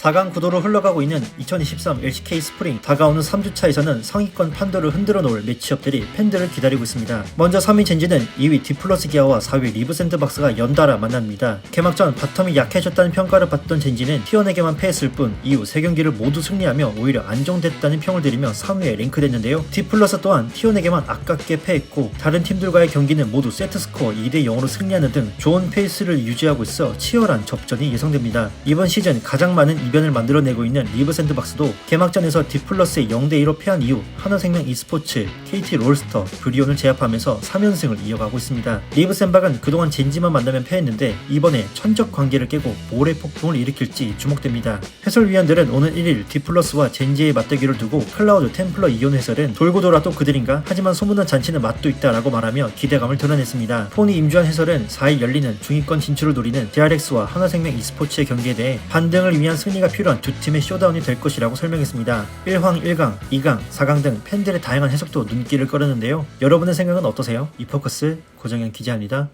4강 구도로 흘러가고 있는 2023 LCK 스프링 다가오는 3주차에서는 상위권 판도를 흔들어 놓을 매치업들이 팬들을 기다리고 있습니다. 먼저 3위 젠지는 2위 디플러스 기아와 4위 리브 샌드박스가 연달아 만납니다. 개막전 바텀이 약해졌다는 평가를 받던 젠지는 티원에게만 패했을 뿐 이후 3경기를 모두 승리하며 오히려 안정됐다는 평을 들이며 3위에 랭크됐는데요. 디플러스 또한 티원에게만 아깝게 패했고 다른 팀들과의 경기는 모두 세트스코어 2대 0으로 승리하는 등 좋은 페이스를 유지하고 있어 치열한 접전이 예상됩니다. 이번 시즌 가장 많은 이변을 만들어내고 있는 리브 샌드박스도 개막전에서 디플러스의 0대2로 패한 이후 하나생명 e스포츠, KT 롤스터, 브리온을 제압하면서 3연승을 이어가고 있습니다. 리브 샌박은 그동안 젠지만 만나면 패했는데 이번에 천적 관계를 깨고 모래 폭풍을 일으킬지 주목됩니다. 해설위원들은 오늘 1일 디플러스와 젠지의 맞대결을 두고 클라우드 템플러 이온 해설은 돌고 돌아도 그들인가 하지만 소문난 잔치는 맛도 있다라고 말하며 기대감을 드러냈습니다. 포니 임주환 해설은 4일 열리는 중위권 진출을 노리는 DRX와 하나생명 e스포츠의 경기에 대해 반등을 위한 승리가 필요한 두 팀의 쇼다운이 될 것이라고 설명했습니다. 1황, 1강, 2강, 4강 등 팬들의 다양한 해석도 눈길을 끌었는데요. 여러분의 생각은 어떠세요? 이 포커스 고정현 기자입니다.